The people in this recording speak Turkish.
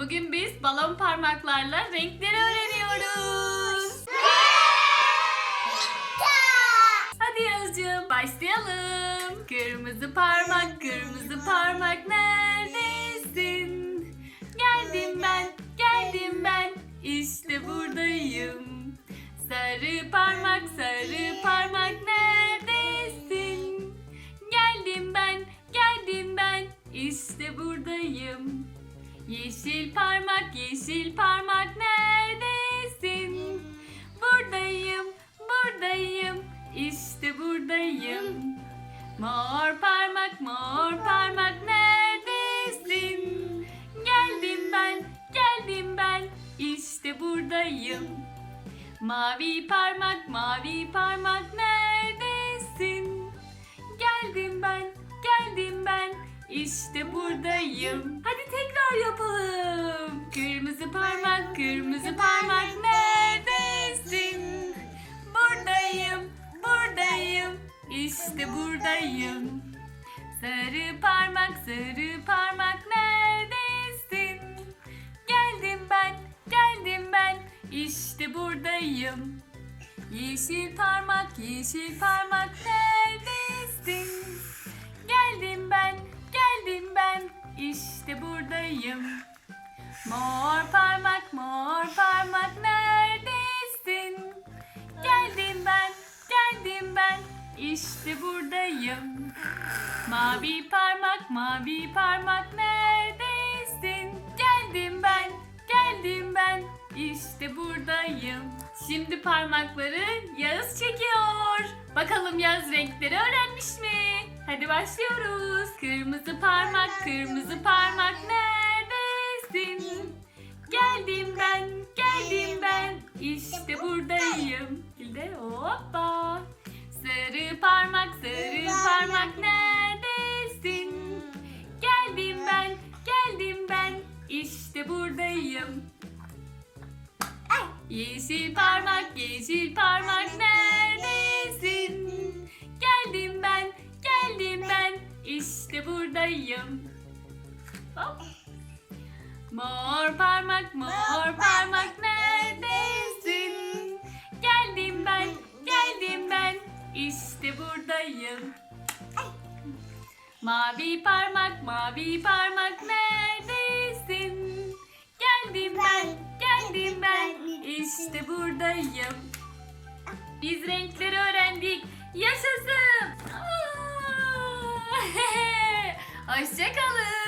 Bugün biz balon parmaklarla renkleri öğreniyoruz. Hadi Yazcığım başlayalım. Kırmızı parmak, kırmızı parmak neredesin? Geldim ben, geldim ben, işte buradayım. Sarı parmak, sarı parmak neredesin? Geldim ben, geldim ben, işte buradayım. Yeşil parmak, yeşil parmak neredesin? Buradayım, buradayım, işte buradayım. Mor parmak, mor parmak neredesin? Geldim ben, geldim ben, işte buradayım. Mavi parmak, mavi parmak neredesin? Geldim ben, geldim ben, işte buradayım. Hadi tekrar yapalım. Kırmızı parmak, kırmızı parmak neredesin? Buradayım, buradayım, işte buradayım. Sarı parmak, sarı parmak neredesin? Geldim ben, geldim ben, işte buradayım. Yeşil parmak, yeşil parmak neredesin? Buradayım. Mor parmak, mor parmak neredesin? Geldim ben, geldim ben, işte buradayım. Mavi parmak, mavi parmak neredesin? Geldim ben, geldim ben, işte buradayım. Şimdi parmakları Yağız çekiyor. Bakalım Yağız renkleri öğrenmiş mi? Hadi başlıyoruz. Kırmızı parmak, kırmızı parmak neredesin? Geldim ben, geldim ben, işte buradayım. Bir de hoppa. Sarı parmak, sarı parmak neredesin? Geldim ben, geldim ben, işte buradayım. Yeşil parmak, yeşil parmak işte buradayım. Hop. Mor parmak, mor parmak neredesin? Geldim ben, geldim ben, işte buradayım. Mavi parmak, mavi parmak neredesin? Geldim ben, geldim ben, işte buradayım. Biz renkleri öğrendik. Yaşasın. Hoşçakalın.